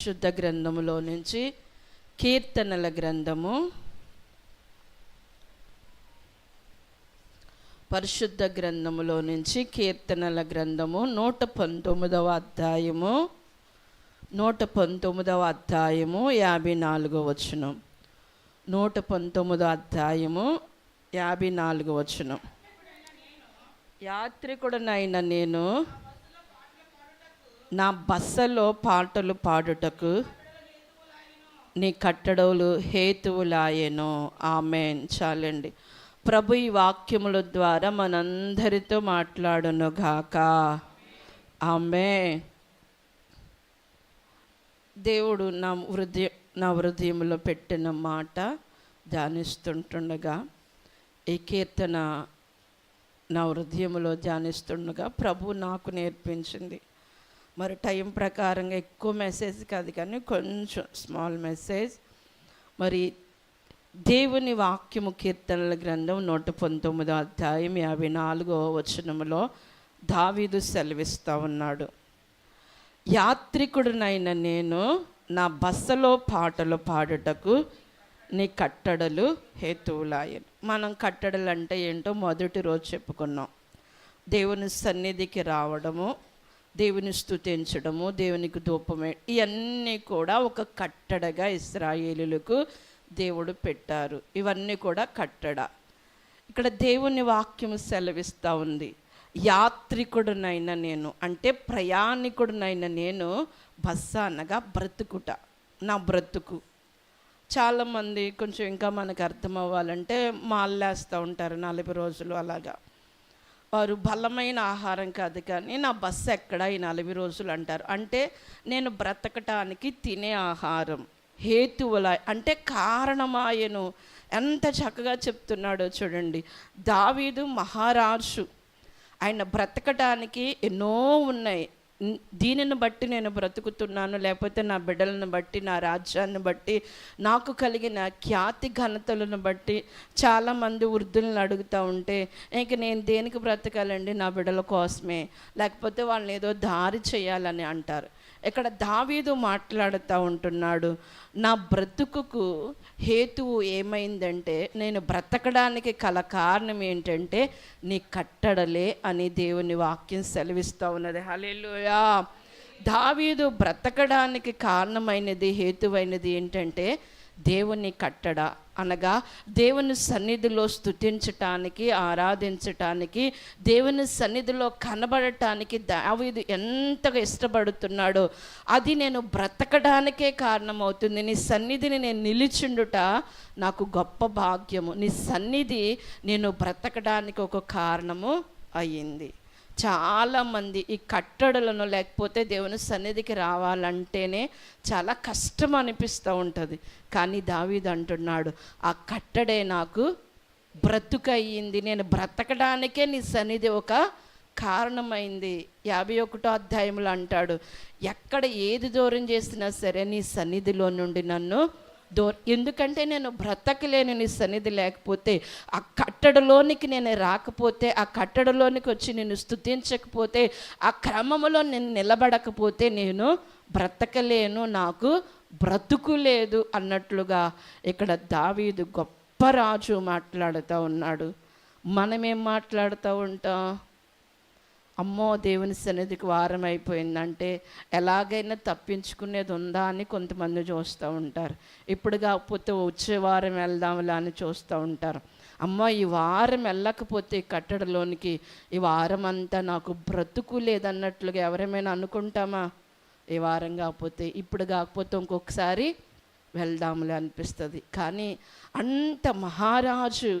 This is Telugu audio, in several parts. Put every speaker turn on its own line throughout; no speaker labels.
శుద్ధ గ్రంథములో నుంచి కీర్తనల గ్రంథము. పరిశుద్ధ గ్రంథములో నుంచి కీర్తనల గ్రంథము నూట పంతొమ్మిదవ అధ్యాయము. నూట పంతొమ్మిదవ అధ్యాయము యాభై నాలుగో వచనం. నూట పంతొమ్మిదో అధ్యాయము యాభై నాలుగో వచనం. యాత్రికుడనైన నేను నా బస్సలో పాటలు పాడుటకు నీ కట్టడవులు హేతువులాయేనో. ఆమెన్. చాలండి. ప్రభు ఈ వాక్యముల ద్వారా మనందరితో మాట్లాడును గాక. ఆమె దేవుడు నా హృదయ నా హృదయంలో పెట్టిన మాట ధ్యానిస్తుంటుండగా ఈ కీర్తన నా హృదయంలో ధ్యానిస్తుండగా ప్రభు నాకు నేర్పించింది. మరి టైం ప్రకారంగా ఎక్కువ మెసేజ్ కాదు కానీ కొంచెం స్మాల్ మెసేజ్. మరి దేవుని వాక్యము కీర్తనల గ్రంథం నూట పంతొమ్మిదో అధ్యాయం యాభై నాలుగో వచనములో దావీదు సెలవిస్తూ ఉన్నాడు. యాత్రికుడినైన నేను నా బస్సలో పాటలు పాడుటకు నీ కట్టడలు హేతువులాయను. మనం కట్టడలు అంటే ఏంటో మొదటి రోజు చెప్పుకున్నాం. దేవుని సన్నిధికి రావడము దేవుని స్థుతించడము దేవునికి ధూపమే ఇవన్నీ కూడా ఒక కట్టడగా ఇస్రాయేలులకు దేవుడు పెట్టారు. ఇవన్నీ కూడా కట్టడ. ఇక్కడ దేవుని వాక్యం సెలవిస్తూ ఉంది. యాత్రికుడునైన నేను అంటే ప్రయాణికుడునైన నేను బస్స అనగా బ్రతుకుట నా బ్రతుకు. చాలామంది కొంచెం ఇంకా మనకు అర్థం అవ్వాలంటే మాల్లేస్తూ ఉంటారు నలభై రోజులు అలాగా. వారు బలమైన ఆహారం కాదు కానీ నా బస్సు ఎక్కడ ఈ నలభై రోజులు అంటారు. అంటే నేను బ్రతకటానికి తినే ఆహారం హేతువుల అంటే కారణమాయను. ఎంత చక్కగా చెప్తున్నాడో చూడండి. దావీదు మహారాజు. ఆయన బ్రతకటానికి ఎన్నో ఉన్నాయి. దీనిని బట్టి నేను బ్రతుకుతున్నాను లేకపోతే నా బిడ్డలను బట్టి నా రాజ్యాన్ని బట్టి నాకు కలిగిన ఖ్యాతి ఘనతలను బట్టి చాలామంది వృద్ధులను అడుగుతూ ఉంటే ఇంక నేను దేనికి బ్రతకాలండి నా బిడ్డల కోసమే? లేకపోతే వాళ్ళని ఏదో దారి చేయాలని అంటారు. ఇక్కడ దావీదు మాట్లాడుతూ ఉంటున్నాడు నా బ్రతుకుకు హేతువు ఏమైందంటే నేను బ్రతకడానికి కల కారణం ఏంటంటే నీ కట్టడలే అని దేవుని వాక్యం సెలవిస్తూ ఉన్నది. హల్లెలూయా దావీదు బ్రతకడానికి కారణమైనది హేతువైనది ఏంటంటే దేవుని కట్టడ అనగా దేవుని సన్నిధిలో స్థుతించటానికి ఆరాధించటానికి దేవుని సన్నిధిలో కనబడటానికి దావీదు ఎంతగా ఇష్టపడుతున్నాడో అది నేను బ్రతకడానికే కారణమవుతుంది. నీ సన్నిధిని నేను నిలిచిండుట నాకు గొప్ప భాగ్యము. నీ సన్నిధి నేను బ్రతకడానికి ఒక కారణము అయ్యింది. చాలామంది ఈ కట్టడలను లేకపోతే దేవుని సన్నిధికి రావాలంటేనే చాలా కష్టం అనిపిస్తూ ఉంటుంది. కానీ దావీదు అంటున్నాడు ఆ కట్టడే నాకు బ్రతుకయ్యింది. నేను బ్రతకడానికే నీ సన్నిధి ఒక కారణమైంది. యాభై ఒకటో అధ్యాయంలో అంటాడు ఎక్కడ ఏది దూరం చేసినా సరే నీ సన్నిధిలో నుండి నన్ను దో ఎందుకంటే నేను బ్రతకలేను నీ సన్నిధి లేకపోతే ఆ కట్టడలోనికి నేను రాకపోతే ఆ కట్టడలోనికి వచ్చి నేను స్తుతించకపోతే ఆ క్రమంలో నేను నిలబడకపోతే నేను బ్రతకలేను నాకు బ్రతుకు లేదు అన్నట్లుగా ఇక్కడ దావీదు గొప్ప రాజు మాట్లాడుతూ ఉన్నాడు. మనమేం మాట్లాడుతూ ఉంటాం? అమ్మో దేవుని సన్నిధికి వారం అయిపోయిందంటే ఎలాగైనా తప్పించుకునేది ఉందా అని కొంతమంది చూస్తూ ఉంటారు. ఇప్పుడు కాకపోతే వచ్చే వారం వెళ్దాంలా అని చూస్తూ ఉంటారు. అమ్మ ఈ వారం వెళ్ళకపోతే కట్టడలోనికి ఈ వారం అంతా నాకు బ్రతుకు లేదన్నట్లుగా ఎవరేమైనా అనుకుంటామా? ఈ వారం కాకపోతే ఇప్పుడు కాకపోతే ఇంకొకసారి వెళ్దాంలే అనిపిస్తుంది. కానీ అంత మహారాజు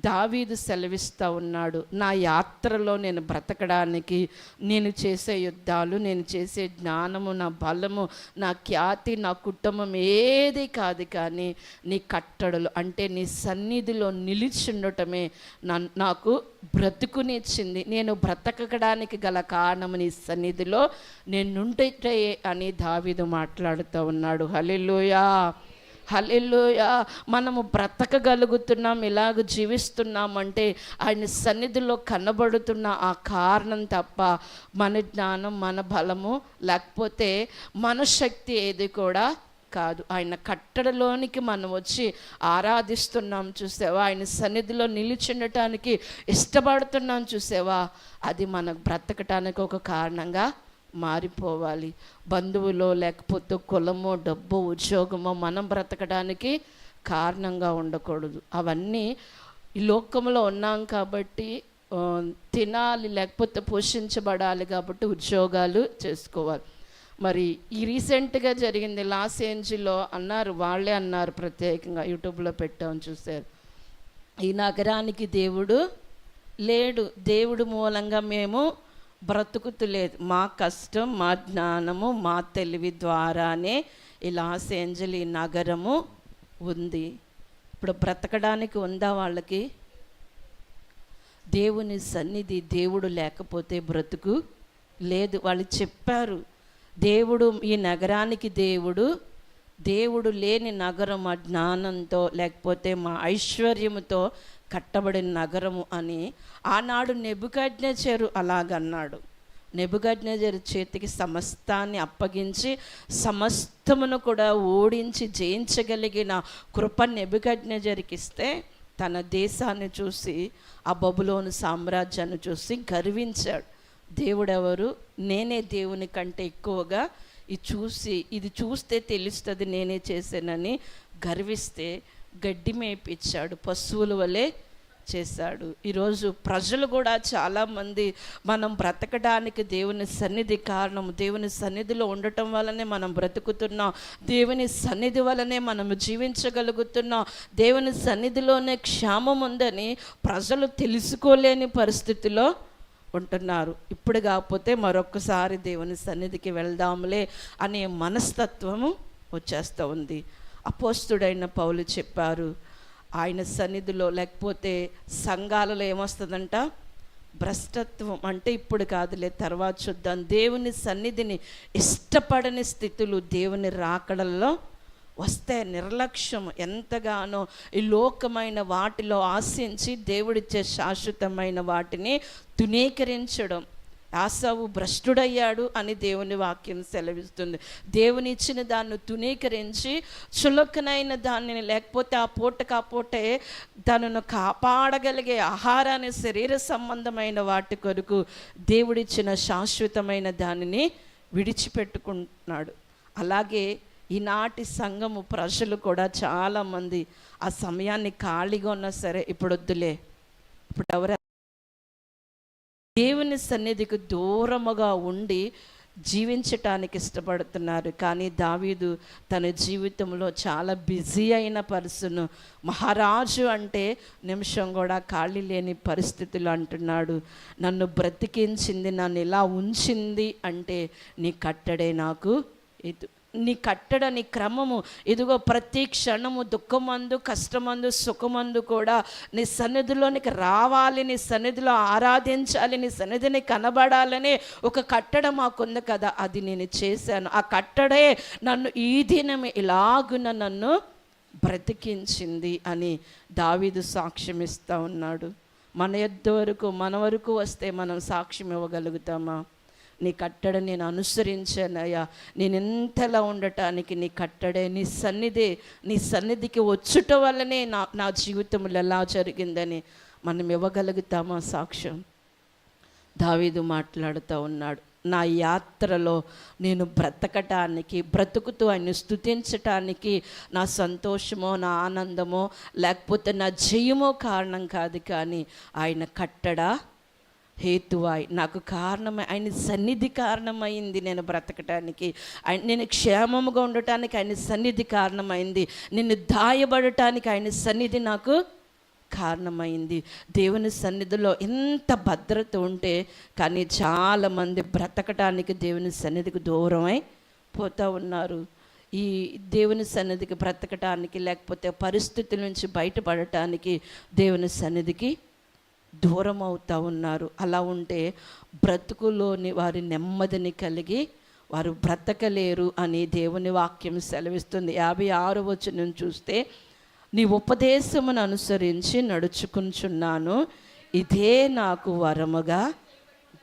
దావీదు సెలవిస్తూ ఉన్నాడు నా యాత్రలో నేను బ్రతకడానికి నేను చేసే యుద్ధాలు నేను చేసే జ్ఞానము నా బలము నా ఖ్యాతి నా కుటుంబం ఏది కాదు కానీ నీ కట్టడలు అంటే నీ సన్నిధిలో నిలిచిండటమే నాకు బ్రతుకునిచ్చింది. నేను బ్రతకడానికి గల కారణము నీ సన్నిధిలో నేనుంటే అని దావీదు మాట్లాడుతూ ఉన్నాడు. హలిలోయా హల్లెలూయ. మనము బ్రతకగలుగుతున్నాం ఇలాగ జీవిస్తున్నామంటే ఆయన సన్నిధిలో కనబడుతున్న ఆ కారణం తప్ప మన జ్ఞానం మన బలము లేకపోతే మన శక్తి ఏది కూడా కాదు. ఆయన కట్టడలోనికి మనం వచ్చి ఆరాధిస్తున్నాం చూసావా? ఆయన సన్నిధిలో నిలిచిండటానికి ఇష్టపడుతున్నాం చూసావా? అది మనకు బ్రతకటానికి ఒక కారణంగా మారిపోవాలి. బంధువులో లేకపోతే కులమో డబ్బు ఉద్యోగమో మనం బ్రతకడానికి కారణంగా ఉండకూడదు. అవన్నీ ఈ లోకంలో ఉన్నాం కాబట్టి తినాలి లేకపోతే పోషించబడాలి కాబట్టి ఉద్యోగాలు చేసుకోవాలి. మరి ఈ రీసెంట్గా జరిగింది లాస్ ఏంజిలో అన్నారు వాళ్ళే అన్నారు ప్రత్యేకంగా యూట్యూబ్లో పెట్టామని చూశారు. ఈ నగరానికి దేవుడు లేడు. దేవుడు మూలంగా మేము బ్రతుకుతులేదు. మా కష్టం మా జ్ఞానము మా తెలివి ద్వారానే ఈ లాస్ ఏంజలి నగరము ఉంది. ఇప్పుడు బ్రతకడానికి ఉందా వాళ్ళకి? దేవుని సన్నిధి దేవుడు లేకపోతే బ్రతుకు లేదు. వాళ్ళు చెప్పారు దేవుడు ఈ నగరానికి దేవుడు దేవుడు లేని నగరం మా జ్ఞానంతో లేకపోతే మా ఐశ్వర్యముతో కట్టబడిన నగరము అని ఆనాడు నెబుకజ్ఞచరు అలాగన్నాడు. నెబుకజ్ఞజరు చేతికి సమస్తాన్ని అప్పగించి సమస్తమును కూడా ఓడించి జయించగలిగిన కృప నెబుకజ్ఞజరికి ఇస్తే తన దేశాన్ని చూసి ఆ బబులోను సామ్రాజ్యాన్ని చూసి గర్వించాడు. దేవుడెవరు? నేనే దేవుని కంటే ఎక్కువగా ఇది చూసి ఇది చూస్తే తెలుస్తుంది నేనే చేశానని గర్విస్తే గడ్డి మేపిచ్చాడు. పశువుల వలె చేశాడు. ఈరోజు ప్రజలు కూడా చాలామంది మనం బ్రతకడానికి దేవుని సన్నిధి కారణం దేవుని సన్నిధిలో ఉండటం వల్లనే మనం బ్రతుకుతున్నాం. దేవుని సన్నిధి వల్లనే మనం జీవించగలుగుతున్నాం. దేవుని సన్నిధిలోనే క్షేమం ఉందని ప్రజలు తెలుసుకోలేని పరిస్థితిలో ఉంటున్నారు. ఇప్పుడు కాకపోతే మరొకసారి దేవుని సన్నిధికి వెళ్దాంలే అనే మనస్తత్వము వచ్చేస్తూ ఉంది. అపోస్తుడైన పౌలు చెప్పారు ఆయన సన్నిధిలో లేకపోతే సంఘాలలో ఏమొస్తుందంట? భ్రష్టత్వం. అంటే ఇప్పుడు కాదులే తర్వాత చూద్దాం. దేవుని సన్నిధిని ఇష్టపడని స్థితులు దేవుని రాకడల్లో వస్తే నిర్లక్ష్యం ఎంతగానో ఈ లోకమైన వాటిలో ఆశించి దేవుడిచ్చే శాశ్వతమైన వాటిని తునీకరించడం. ఆసావు భ్రష్టుడయ్యాడు అని దేవుని వాక్యం సెలవిస్తుంది. దేవుని ఇచ్చిన దాన్ని తునీకరించి చులకనైన దానిని లేకపోతే ఆ పూటకు ఆ పూటే తనను కాపాడగలిగే ఆహారాన్ని శరీర సంబంధమైన వాటి కొరకు దేవుడిచ్చిన శాశ్వతమైన దానిని విడిచిపెట్టుకుంటున్నాడు. అలాగే ఈనాటి సంఘము ప్రజలు కూడా చాలామంది ఆ సమయాన్ని ఖాళీగా ఉన్నా సరే ఇప్పుడు వద్దులే. ఇప్పుడు ఎవరు దేవుని సన్నిధికి దూరముగా ఉండి జీవించటానికి ఇష్టపడుతున్నారు. కానీ దావీదు తన జీవితంలో చాలా బిజీ అయిన పర్సన్. మహారాజు అంటే నిమిషం కూడా ఖాళీ లేని పరిస్థితులు అంటున్నాడు. నన్ను బ్రతికించింది నన్ను ఇలా ఉంచింది అంటే నీ కట్టడే నాకు ఇది. నీ కట్టడ నీ క్రమము. ఇదిగో ప్రతి క్షణము దుఃఖమందు కష్టమందు సుఖమందు కూడా నీ సన్నిధిలోనికి రావాలి నీ సన్నిధిలో ఆరాధించాలి నీ సన్నిధిని కనబడాలని ఒక కట్టడ మాకుంది కదా అది నేను చేశాను. ఆ కట్టడే నన్ను ఈ దినం ఇలాగున నన్ను బ్రతికించింది అని దావీదు సాక్ష్యం ఇస్తూ ఉన్నాడు. మన ఇద్దరు వరకు మన వరకు వస్తే మనం సాక్ష్యం ఇవ్వగలుగుతామా నీ కట్టడ నేను అనుసరించానయ్యా నేను ఎంతలా ఉండటానికి నీ కట్టడే నీ సన్నిధి నీ సన్నిధికి వచ్చుట వల్లనే నా నా జీవితంలో ఎలా జరిగిందని మనం ఇవ్వగలుగుతామా సాక్ష్యం? దావీదు మాట్లాడుతూ ఉన్నాడు నా యాత్రలో నేను బ్రతకటానికి బ్రతుకుతూ ఆయన స్థుతించటానికి నా సంతోషమో నా ఆనందమో లేకపోతే నా జయమో కారణం కాదు కానీ ఆయన కట్టడా హేతువాయ్. నాకు కారణమై ఆయన సన్నిధి కారణమైంది నేను బ్రతకటానికి. ఆయన నేను క్షేమముగా ఉండటానికి ఆయన సన్నిధి కారణమైంది. నేను దాయబడటానికి ఆయన సన్నిధి నాకు కారణమైంది. దేవుని సన్నిధిలో ఎంత భద్రత ఉంటే కానీ చాలామంది బ్రతకటానికి దేవుని సన్నిధికి దూరమై పోతూ ఉన్నారు. ఈ దేవుని సన్నిధికి బ్రతకటానికి లేకపోతే పరిస్థితుల నుంచి బయటపడటానికి దేవుని సన్నిధికి దూరం అవుతూ ఉన్నారు. అలా ఉంటే బ్రతుకులోని వారి నెమ్మదిని కలిగి వారు బ్రతకలేరు అని దేవుని వాక్యం సెలవిస్తుంది. యాభై ఆరు వచనం చూస్తే నీ ఉపదేశమును అనుసరించి నడుచుకుంటున్నాను. ఇదే నాకు వరముగా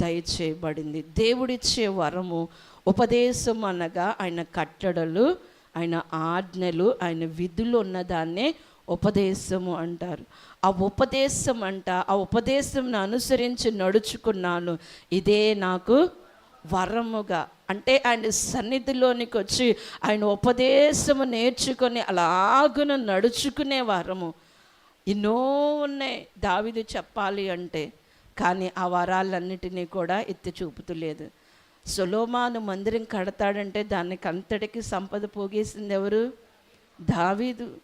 దయచేయబడింది. దేవుడిచ్చే వరము ఉపదేశం అనగా ఆయన కట్టడలు ఆయన ఆజ్ఞలు ఆయన విధులు ఉన్నదాన్నే ఉపదేశము అంటారు. ఆ ఉపదేశం అంట ఆ ఉపదేశంను అనుసరించి నడుచుకున్నాను. ఇదే నాకు వరముగా. అంటే ఆయన సన్నిధిలోనికి వచ్చి ఆయన ఉపదేశము నేర్చుకొని అలాగున నడుచుకునే వరము. ఎన్నో ఉన్నాయి దావిది చెప్పాలి అంటే కానీ ఆ వరాలన్నిటినీ కూడా ఎత్తి చూపుతలేదు సొలోమాను మందిరం కడతాడంటే దానికి అంతటికి సంపద పోగేసింది ఎవరు? దావీదు.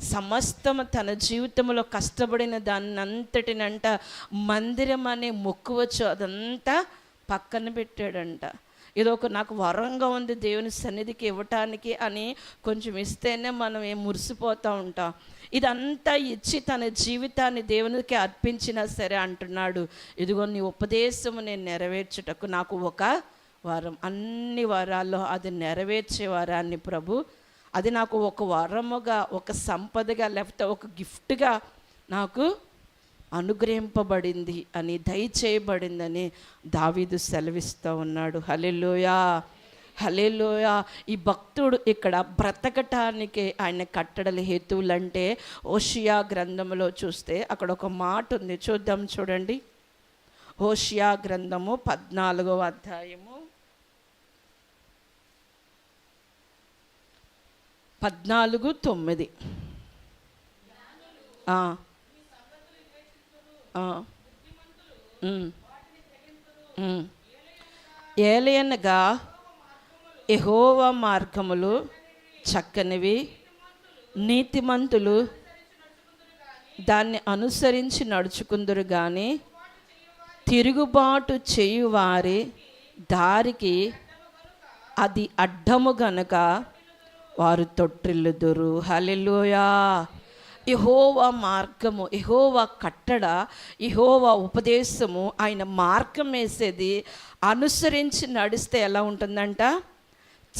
సమస్తము తన జీవితంలో కష్టపడిన దాన్నంతటినంట మందిరం అనే మొక్కువచ్చు అదంతా పక్కన పెట్టాడంట. ఇది ఒక నాకు వరంగా ఉంది దేవుని సన్నిధికి ఇవ్వటానికి అని కొంచెం ఇస్తేనే మనం ఏం మురిసిపోతూ ఉంటాం. ఇదంతా ఇచ్చి తన జీవితాన్ని దేవునికి అర్పించినా సరే అంటున్నాడు ఇదిగో నీ ఉపదేశము నేను నెరవేర్చుటకు నాకు ఒక వారం. అన్ని వారాల్లో అది నెరవేర్చే వారాన్ని ప్రభు అది నాకు ఒక వరముగా ఒక సంపదగా లేకపోతే ఒక గిఫ్ట్గా నాకు అనుగ్రహింపబడింది అని దయచేయబడిందని దావీదు సెలవిస్తూ ఉన్నాడు. హలెలోయా హలేలోయ ఈ భక్తుడు ఇక్కడ బ్రతకటానికి ఆయన కట్టడల హేతువులంటే ఓషియా గ్రంథంలో చూస్తే అక్కడ ఒక మాట ఉంది. చూద్దాం చూడండి. ఓషియా గ్రంథము పద్నాలుగవ అధ్యాయము. పద్నాలుగు తొమ్మిది. ఏలయనగా ఎహోవ మార్గములు చక్కనివి నీతిమంతులు దాన్ని అనుసరించి నడుచుకుందరు కానీ తిరుగుబాటు చేయువారి దారికి అది అడ్డము గనక వారు తొట్టిల్లుదురు. హలెలుయా ఇహోవా మార్గము యహోవా కట్టడ ఇహోవా ఉపదేశము ఆయన మార్గం వేసేది అనుసరించి నడిస్తే ఎలా ఉంటుందంట?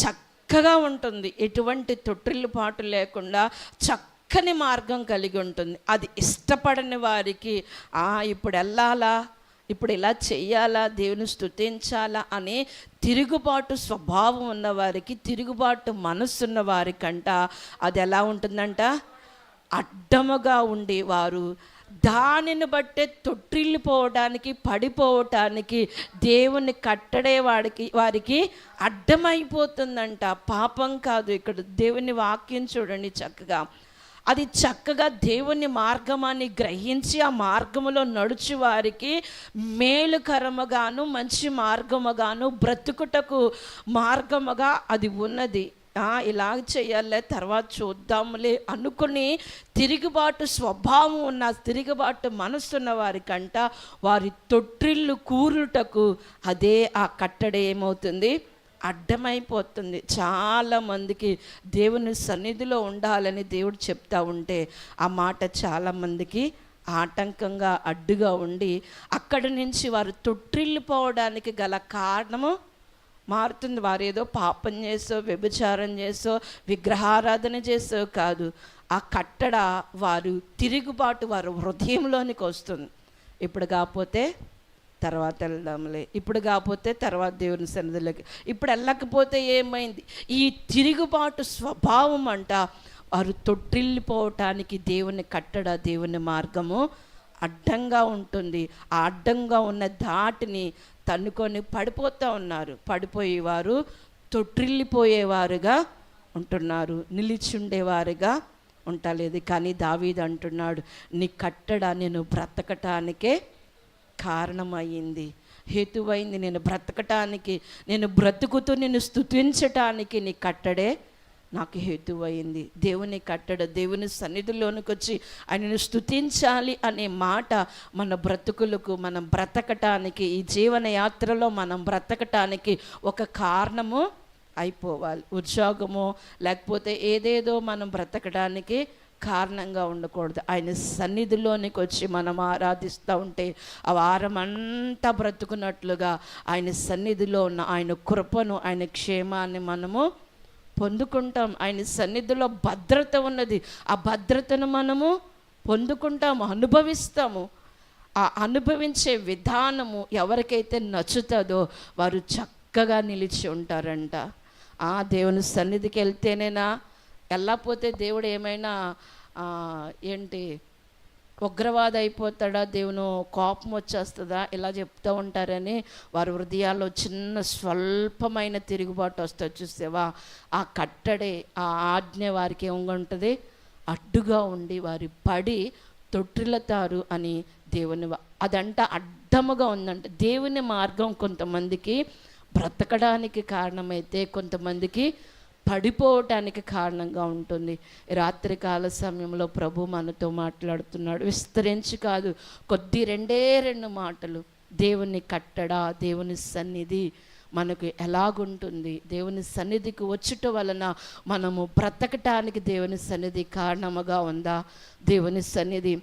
చక్కగా ఉంటుంది. ఎటువంటి తొట్టిల్లు పాటు లేకుండా చక్కని మార్గం కలిగి ఉంటుంది. అది ఇష్టపడని వారికి ఇప్పుడు వెళ్ళాలా? ఇప్పుడు ఇలా చేయాలా దేవుని స్తుతించాలా? అనే తిరుగుబాటు స్వభావం ఉన్నవారికి తిరుగుబాటు మనస్సున్న వారికంట అది ఎలా ఉంటుందంట? అడ్డముగా ఉండేవారు. దానిని బట్టే తొట్టిల్లిపోవడానికి పడిపోవటానికి దేవుని కట్టడే వాడికి వారికి అడ్డమైపోతుందంట. పాపం కాదు ఇక్కడ. దేవుని వాక్యం చూడండి చక్కగా. అది చక్కగా దేవుని మార్గమాన్ని గ్రహించి ఆ మార్గములో నడుచు వారికి మేలుకరముగాను మంచి మార్గముగాను బ్రతుకుటకు మార్గముగా అది ఉన్నది. ఇలా చేయాలే తర్వాత చూద్దాంలే అనుకుని తిరుగుబాటు స్వభావం ఉన్న తిరుగుబాటు మనసున్న వారికంట వారి తొట్టిల్లు కూరుటకు అదే ఆ కట్టడ ఏమవుతుంది అడ్డమైపోతుంది. చాలా మందికి దేవుని సన్నిధిలో ఉండాలని దేవుడు చెప్తా ఉంటే ఆ మాట చాలామందికి ఆటంకంగా అడ్డుగా ఉండి అక్కడి నుంచి వారు తొట్టిల్లిపోవడానికి గల కారణము మారుతుంది. వారు ఏదో పాపం చేసో వ్యభిచారం చేసో విగ్రహారాధన చేసో కాదు. ఆ కట్టడ వారు తిరుగుబాటు వారు హృదయంలోనికి వస్తుంది. ఇప్పుడు కాకపోతే తర్వాత వెళ్దాంలే. ఇప్పుడు కాకపోతే తర్వాత దేవుని సన్నిధిలోకి. ఇప్పుడు వెళ్ళకపోతే ఏమైంది? ఈ తిరుగుబాటు స్వభావం అంట వారు తొట్టిల్లిపోవటానికి దేవుని కట్టడ దేవుని మార్గము అడ్డంగా ఉంటుంది. ఆ అడ్డంగా ఉన్న దాటిని తన్నుకొని పడిపోతూ ఉన్నారు. పడిపోయేవారు తొట్టిల్లిపోయేవారుగా ఉంటున్నారు. నిలిచుండేవారుగా ఉండలేదు. కానీ దావీద్ అంటున్నాడు నీ కట్టడ నేను బ్రతకటానికే కారణమైంది హేతువైంది నేను బ్రతకటానికి నేను బ్రతుకుతూ నేను స్తుతించటానికి నీ కట్టడే నాకు హేతువైంది. దేవుని కట్టడ దేవుని సన్నిధిలోనికి వచ్చి ఆయనను స్థుతించాలి అనే మాట మన బ్రతుకులకు మనం బ్రతకటానికి ఈ జీవనయాత్రలో మనం బ్రతకటానికి ఒక కారణము అయిపోవాలి. ఉద్యోగము లేకపోతే ఏదేదో మనం బ్రతకడానికి కారణంగా ఉండకూడదు. ఆయన సన్నిధిలోనికి వచ్చి మనం ఆరాధిస్తూ ఉంటే ఆ వారం అంతా బ్రతుకున్నట్లుగా ఆయన సన్నిధిలో ఉన్న ఆయన కృపను ఆయన క్షేమాన్ని మనము పొందుకుంటాం. ఆయన సన్నిధిలో భద్రత ఉన్నది. ఆ భద్రతను మనము పొందుకుంటాము అనుభవిస్తాము. ఆ అనుభవించే విధానము ఎవరికైతే నచ్చుతుందో వారు చక్కగా నిలిచి ఉంటారంట. ఆ దేవుని సన్నిధికి వెళ్తేనేనా వెళ్ళకపోతే దేవుడు ఏమైనా ఏంటి ఉగ్రవాద అయిపోతాడా దేవును కోపం వచ్చేస్తుందా ఇలా చెప్తూ ఉంటారని వారి హృదయాల్లో చిన్న స్వల్పమైన తిరుగుబాటు వస్తుంది చూసేవా ఆ కట్టడే ఆ ఆజ్ఞ వారికి ఏముంటుంది? అడ్డుగా ఉండి వారి పడి తొట్టిల్లతారు అని దేవుని అదంట అడ్డముగా ఉందంట. దేవుని మార్గం కొంతమందికి బ్రతకడానికి కారణమైతే కొంతమందికి పడిపోవటానికి కారణంగా ఉంటుంది. రాత్రికాల సమయంలో ప్రభు మనతో మాట్లాడుతున్నాడు. విస్తరించి కాదు కొద్ది రెండే రెండు మాటలు. దేవుని కట్టడా దేవుని సన్నిధి మనకు ఎలాగుంటుంది? దేవుని సన్నిధికి వచ్చుట వలన మనము బ్రతకటానికి దేవుని సన్నిధి కారణముగా ఉందా? దేవుని సన్నిధి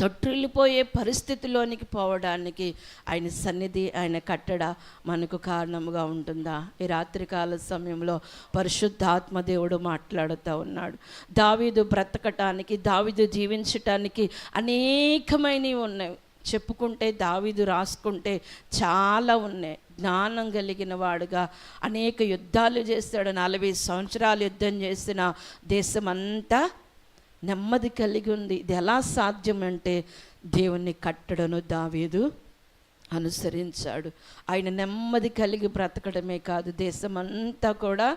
తొట్టిల్లిపోయే పరిస్థితిలోనికి పోవడానికి ఆయన సన్నిధి ఆయన కట్టడ మనకు కారణముగా ఉంటుందా? ఈ రాత్రికాల సమయంలో పరిశుద్ధాత్మ దేవుడు మాట్లాడుతూ ఉన్నాడు. దావీదు బ్రతకటానికి దావీదు జీవించటానికి అనేకమైనవి ఉన్నాయి చెప్పుకుంటే దావీదు రాసుకుంటే చాలా ఉన్నాయి. జ్ఞానం కలిగిన వాడుగా అనేక యుద్ధాలు చేస్తాడు నలభై సంవత్సరాలు యుద్ధం చేసిన దేశమంతా నెమ్మది కలిగి ఉంది. ఇది ఎలా సాధ్యం అంటే కట్టడను దావీదు అనుసరించాడు. ఆయన నెమ్మది కలిగి బ్రతకడమే కాదు దేశమంతా కూడా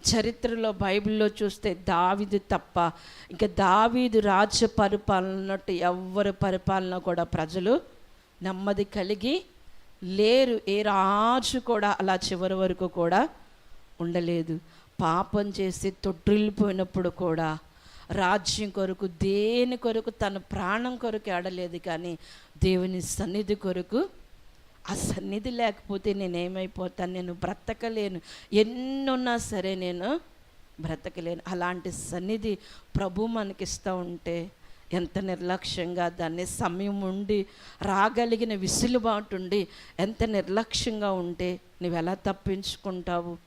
చరిత్రలో బైబిల్లో చూస్తే దావీదు తప్ప ఇంకా దావీదు రాజ్య పరిపాలనట్టు ఎవ్వరు ఎవరి పరిపాలన కూడా ప్రజలు నెమ్మది కలిగి లేరు. ఏ రాజు కూడా అలా చివరి వరకు కూడా ఉండలేదు. పాపం చేసి తొట్టిల్లిపోయినప్పుడు కూడా రాజ్యం కొరకు దేని కొరకు తన ప్రాణం కొరకు ఆడలేదు కానీ దేవుని సన్నిధి కొరకు ఆ సన్నిధి లేకపోతే నేనేమైపోతాను నేను బ్రతకలేను ఎన్నున్నా సరే నేను బ్రతకలేను. అలాంటి సన్నిధి ప్రభు మనకిస్తూ ఉంటే ఎంత నిర్లక్ష్యంగా దాన్ని సమయం ఉండి రాగలిగిన విసులుబాటు ఉండి ఎంత నిర్లక్ష్యంగా ఉంటే నువ్వు ఎలా తప్పించుకుంటావు?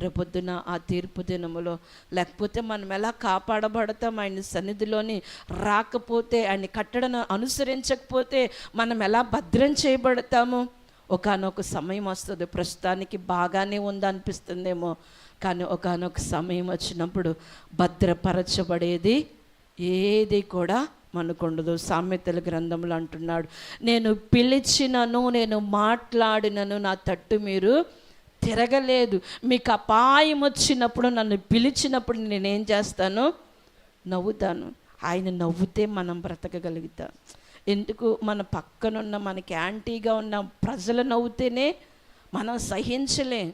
రేపొద్దున ఆ తీర్పు దినములో. లేకపోతే మనం ఎలా కాపాడబడతాం? ఆయన సన్నిధిలోని రాకపోతే ఆయన కట్టడను అనుసరించకపోతే మనం ఎలా భద్రం చేయబడతాము? ఒకనొక సమయం వస్తుంది. ప్రస్తుతానికి బాగానే ఉందనిపిస్తుందేమో. కానీ ఒకనొక సమయం వచ్చినప్పుడు భద్రపరచబడేది ఏది కూడా మనకుండదు సామెతల గ్రంథంలో అంటున్నాడు. నేను పిలిచినను నేను మాట్లాడినను నా తట్టు మీరు తిరగలేదు. మీకు అపాయం వచ్చినప్పుడు నన్ను పిలిచినప్పుడు నేనేం చేస్తాను? నవ్వుతాను. ఆయన నవ్వుతే మనం బ్రతకగలుగుతాం. ఎందుకు? మన పక్కనున్న మనకి యాంటీగా ఉన్న ప్రజలు నవ్వుతేనే మనం సహించలేం.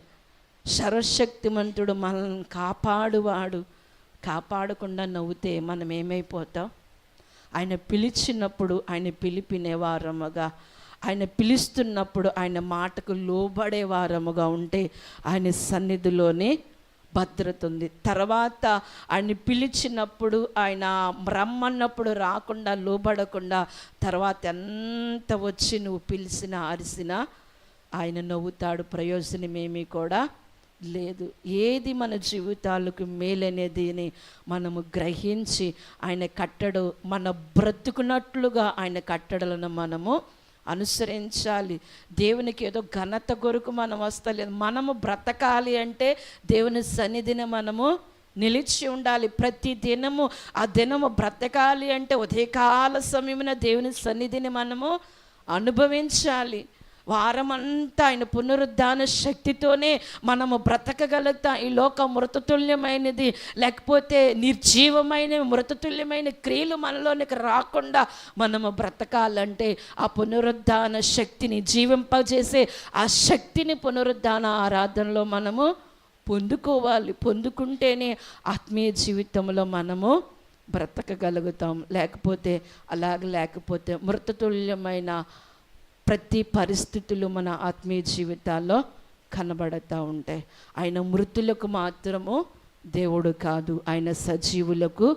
సర్వశక్తిమంతుడు మనల్ని కాపాడువాడు. కాపాడకుండా నవ్వుతే మనం ఏమైపోతాం? ఆయన పిలిచినప్పుడు ఆయన పిలిపినే వారముగా ఆయన పిలుస్తున్నప్పుడు ఆయన మాటకు లోబడే వారముగా ఉంటే ఆయన సన్నిధిలోనే భద్రత ఉంది. తర్వాత ఆయన పిలిచినప్పుడు ఆయన రమ్మన్నప్పుడు రాకుండా లోబడకుండా తర్వాత ఎంత వచ్చి నువ్వు పిలిచినా అరిసినా ఆయన నవ్వుతాడు. ప్రయోజనమేమీ కూడా లేదు. ఏది మన జీవితాలకు మేలనేదిని మనము గ్రహించి ఆయన కట్టడు మన బ్రతుకున్నట్లుగా ఆయన కట్టడలను మనము అనుసరించాలి. దేవునికి ఏదో ఘనత కొరకు మనం వస్తలేదు. మనము బ్రతకాలి అంటే దేవుని సన్నిధిని మనము నిలిచి ఉండాలి. ప్రతి దినము ఆ దినము బ్రతకాలి అంటే ఉదయకాల సమయమున దేవుని సన్నిధిని మనము అనుభవించాలి. వారమంతా ఆయన పునరుద్ధాన శక్తితోనే మనము బ్రతకగలుగుతాం. ఈ లోక మృతతుల్యమైనది లేకపోతే నిర్జీవమైన మృతతుల్యమైన క్రియలు మనలోనికి రాకుండా మనము బ్రతకాలంటే ఆ పునరుద్ధాన శక్తిని జీవింపజేసే ఆ శక్తిని పునరుద్ధాన ఆరాధనలో మనము పొందుకోవాలి. పొందుకుంటేనే ఆత్మీయ జీవితంలో మనము బ్రతకగలుగుతాం. లేకపోతే అలాగ లేకపోతే మృతతుల్యమైన ప్రతి పరిస్థితులు మన ఆత్మీయ జీవితాల్లో కనబడతా ఉంటాయి. ఆయన మృతులకు మాత్రము దేవుడు కాదు ఆయన సజీవులకు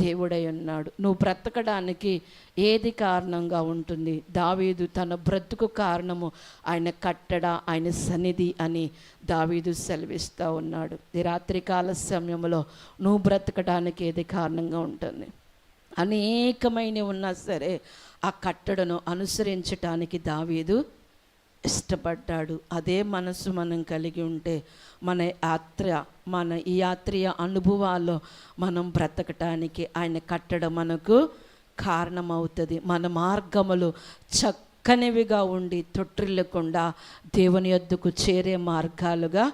దేవుడై ఉన్నాడు. నువ్వు బ్రతకడానికి ఏది కారణంగా ఉంటుంది? దావీదు తన బ్రతుకు కారణము ఆయన కట్టడ ఆయన సన్నిధి అని దావీదు సెలవిస్తూ ఉన్నాడు. ఈ రాత్రికాల సమయంలో నువ్వు బ్రతకడానికి ఏది కారణంగా ఉంటుంది? అనేకమైన ఉన్నా సరే ఆ కట్టడను అనుసరించటానికి దావీదు ఇష్టపడ్డాడు. అదే మనసు మనం కలిగి ఉంటే మన యాత్ర మన ఈ యాత్రీయ అనుభవాల్లో మనం బ్రతకటానికి ఆయన కట్టడం మనకు కారణమవుతుంది. మన మార్గములు చక్కనివిగా ఉండి తొట్టిల్లకుండా దేవుని యొద్దకు చేరే మార్గాలుగా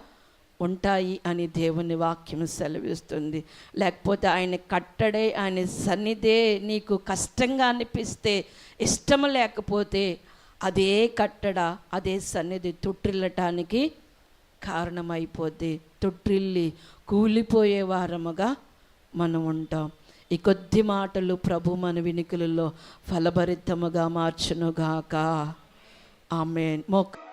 ఉంటాయి అని దేవుని వాక్యం సెలవిస్తుంది. లేకపోతే ఆయన కట్టడే ఆయన సన్నిధే నీకు కష్టంగా అనిపిస్తే ఇష్టం లేకపోతే అదే కట్టడ అదే సన్నిధి తొట్టిల్లటానికి కారణమైపోద్ది. తొట్టిల్లి కూలిపోయే వారముగా మనం ఉంటాం. ఈ కొద్ది మాటలు ప్రభు మన వినికిలలో ఫలభరితముగా మార్చునుగాక. ఆమె మొక్క